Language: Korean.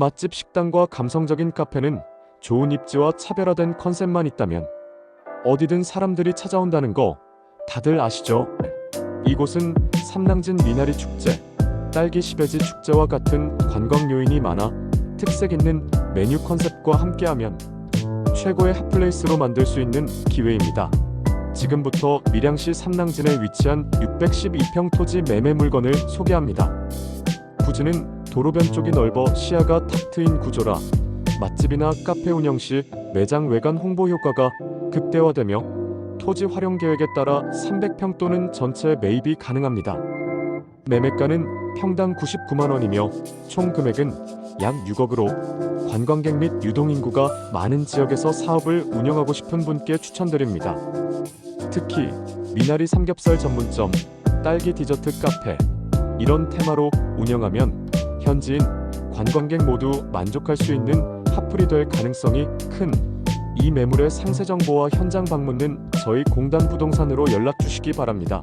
맛집 식당과 감성적인 카페는 좋은 입지와 차별화된 컨셉만 있다면 어디든 사람들이 찾아온다는 거 다들 아시죠? 이곳은 삼낭진 미나리 축제, 딸기 시베지 축제와 같은 관광 요인이 많아 특색 있는 메뉴 컨셉과 함께하면 최고의 핫플레이스로 만들 수 있는 기회입니다. 지금부터 밀양시 삼낭진에 위치한 612평 토지 매매 물건을 소개합니다. 부지는 도로변 쪽이 넓어 시야가 탁 트인 구조라 맛집이나 카페 운영 시 매장 외관 홍보 효과가 극대화되며 토지 활용 계획에 따라 300평 또는 전체 매입이 가능합니다. 매매가는 평당 99만 원이며 총 금액은 약 6억으로 관광객 및 유동인구가 많은 지역에서 사업을 운영하고 싶은 분께 추천드립니다. 특히 미나리 삼겹살 전문점, 딸기 디저트 카페 이런 테마로 운영하면 현지인 관광객 모두 만족할 수 있는 핫플이 될 가능성이 큰 이 매물의 상세 정보와 현장 방문은 저희 공단 부동산으로 연락 주시기 바랍니다.